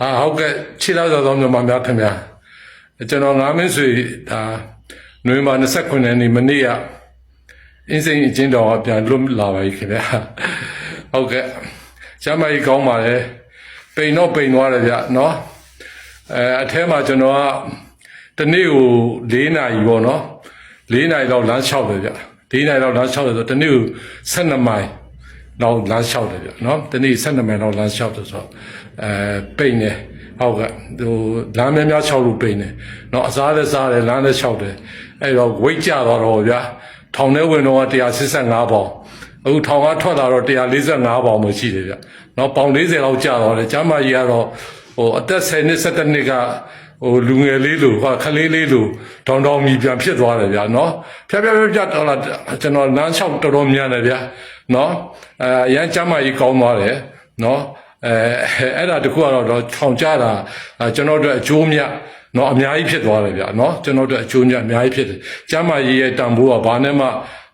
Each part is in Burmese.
အာဟုတ်ကဲ့ခြေလောက်သောသောမြန်မာများခင်ဗျာကျွန်တော်ငါမင်းဆွေဒါနိုဝင်ဘာ29ရက်နေ့မနေ့ကအင်းစိန်အချင်းတော်အပြန်လွတ်လာပါပြီခင်ဗျာဟုတ်ကဲ့ကျမကြီးကောင်းပါလေပိန်တော့ပိန်သွားတယ်ဗျနော်အဲအထဲမှာကျွန်တော်ကတနေ့ကို၄နာရီပေါ့နော်၄နာရီလောက်လမ်းလျှောက်တယ်ဗျ၄နာရီလောက်လမ်းလျှောက်တယ်ဆိုတနေ့ကို12မိုင် နောက်လမ်းလျှောက်တယ်ဗျနော်တနေ့12မိုင်လောက်လမ်းလျှောက်တယ်ဆိုတော့အဲပိတ်နေဟုတ်ကဲ့ဟိုလမ်းမများလျှောက်လို့ပိတ်နေနော်အစားလည်းစားတယ်လမ်းလည်းလျှောက်တယ်အဲ့တော့ weight ကျသွားတော့ဗျာထောင်ထဲဝင်တော့185ပေါင်အခုထောင်ကထွက်လာတော့145ပေါင်မှရှိတယ်ဗျနော်ပေါင်40လောက်ကျတော့တယ်ကျမကြီးကတော့ဟိုအသက်10နှစ်17နှစ်က ဟိုလူငယ်လေးလိုဟာခလေးလေးလိုဒေါန်တောင်ကြီးပြန်ဖြစ်သွားတယ်ဗျာနော်ဖြတ်ဖြတ်ဖြတ်ဖြတ်ဟလာကျွန်တော်လမ်းလျှောက်တော်တော်များတယ်ဗျာနော်အဲအရန်ကျမကြီးကောင်းသွားတယ်နော်အဲအဲ့ဒါတခုကတော့တော့ထောင်ကြတာကျွန်တော်တို့အကျိုးမြတ်နော်အများကြီးဖြစ်သွားတယ်ဗျာနော်ကျွန်တော်တို့အကျိုးမြတ်အများကြီးဖြစ်တယ်ကျမကြီးရဲ့တန်ဖိုးကဘာနဲ့မှ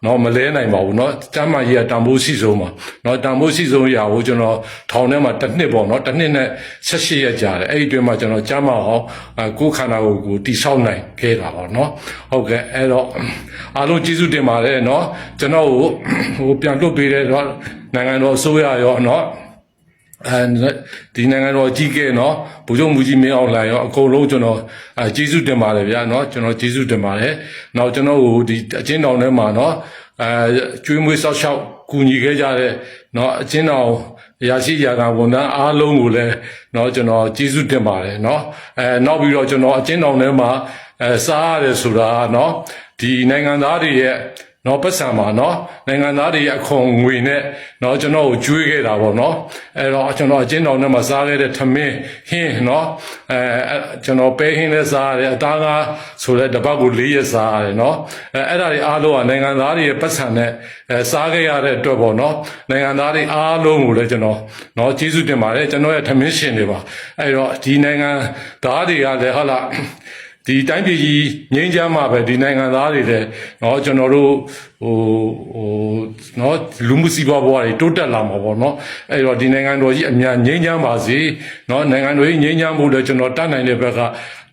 နော်မလဲနိုင်ပါဘူးနော်ကျမ်းမာရေးကတန်ဖိုးရှိဆုံးပါနော်တန်ဖိုးရှိဆုံးရာကိုကျွန်တော်ထောင်ထဲမှာတစ်နှစ်ပေါ့နော်တစ်နှစ်နဲ့16ရက်ကြာတယ်အဲ့ဒီတွင်မှာကျွန်တော်ကျမ်းမာအောင်ကိုယ်ခန္ဓာကိုယ်ကိုတိဆောက်နိုင်ခဲ့တာပေါ့နော်ဟုတ်ကဲ့အဲ့တော့အားလုံးကျေးဇူးတင်ပါတယ်နော်ကျွန်တော်ကိုဟိုပြန်လွတ်ပေးတဲ့တော့နိုင်ငံတော်အစိုးရရောနော် အဲဒီနိုင်ငံတော်ကြီးကဲနော်ဗိုလ်ချုပ်မူကြီးမင်းအောင်လှိုင်ရောအကုန်လုံးကျွန်တော်အဲကျေးဇူးတင်ပါတယ်ဗျာနော်ကျွန်တော်ကျေးဇူးတင်ပါတယ်နောက်ကျွန်တော်ဟိုဒီအချင်းတော်ထဲမှာနော်အဲကျွေးမွေးဆောက်ရှောက်ကူညီခဲ့ကြတဲ့နော်အချင်းတော်ရာရှိရာကဝန်ထမ်းအားလုံးကိုလည်းနော်ကျွန်တော်ကျေးဇူးတင်ပါတယ်နော်အဲနောက်ပြီးတော့ကျွန်တော်အချင်းတော်ထဲမှာအဲစားရတယ်ဆိုတာနော်ဒီနိုင်ငံသားတွေရဲ့ နော်ပတ်စံပါနော်နိုင်ငံသားတွေအခွန်ငွေနဲ့နော်ကျွန်တော်ကိုကျွေးခဲ့တာပေါ့နော်အဲ့တော့ကျွန်တော်အချင်းတော်နဲ့မှစားခဲ့တဲ့ထမင်းဟင်းနော်အဲကျွန်တော်ပဲဟင်းနဲ့စားရတယ်အသားကားဆိုတဲ့တပတ်ကို၄ရက်စားရတယ်နော်အဲအဲ့ဒါတွေအားလုံးကနိုင်ငံသားတွေရဲ့ပတ်စံနဲ့အဲစားခဲ့ရတဲ့အတွက်ပေါ့နော်နိုင်ငံသားတွေအားလုံးကိုလည်းကျွန်တော်နော်ကျေးဇူးတင်ပါတယ်ကျွန်တော်ရဲ့ထမင်းရှင်တွေပါအဲ့တော့ဒီနိုင်ငံသားတွေကလည်းဟုတ်လား ဒီတိုင်းပြည်ကြီးငြိမ်းချမ်းမှာပဲဒီနိုင်ငံသားတွေလည်းเนาะကျွန်တော်တို့ဟိုဟိုเนาะလူမှုစီးပွားဘဝတွေတိုးတက်လာမှာပေါ့เนาะအဲ့တော့ဒီနိုင်ငံတော်ကြီးအများငြိမ်းချမ်းပါစေเนาะနိုင်ငံတော်ကြီးငြိမ်းချမ်းဖို့လည်းကျွန်တော်တတ်နိုင်တဲ့ဘက်က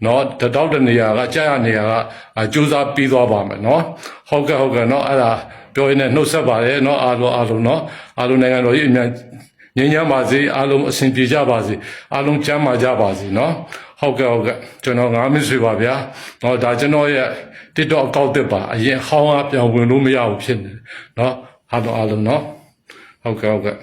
เนาะတတောက်တနေရာကကြာရနေရာကစူးစမ်းပြီးသွားပါမယ်เนาะဟုတ်ကဲ့ဟုတ်ကဲ့เนาะအဲ့ဒါပြောရင်းနဲ့နှုတ်ဆက်ပါတယ်เนาะအားလုံးအားလုံးเนาะအားလုံးနိုင်ငံတော်ကြီးအများ ငြိမ်းချမ်းပါစေအားလုံးအဆင်ပြေကြပါစေအားလုံးကျန်းမာကြပါစေနော်ဟုတ်ကဲ့ဟုတ်ကဲ့ကျွန်တော်၅မိနစ်ဆွေပါဗျာ။တော့ဒါကျွန်တော်ရဲ့ TikTok အကောင့်တက်ပါအရင်ဟောင်းအားပြောင်းဝင်လို့မရဘူးဖြစ်နေတယ်။နော်အားလုံးအားလုံးနော်။ဟုတ်ကဲ့ဟုတ်ကဲ့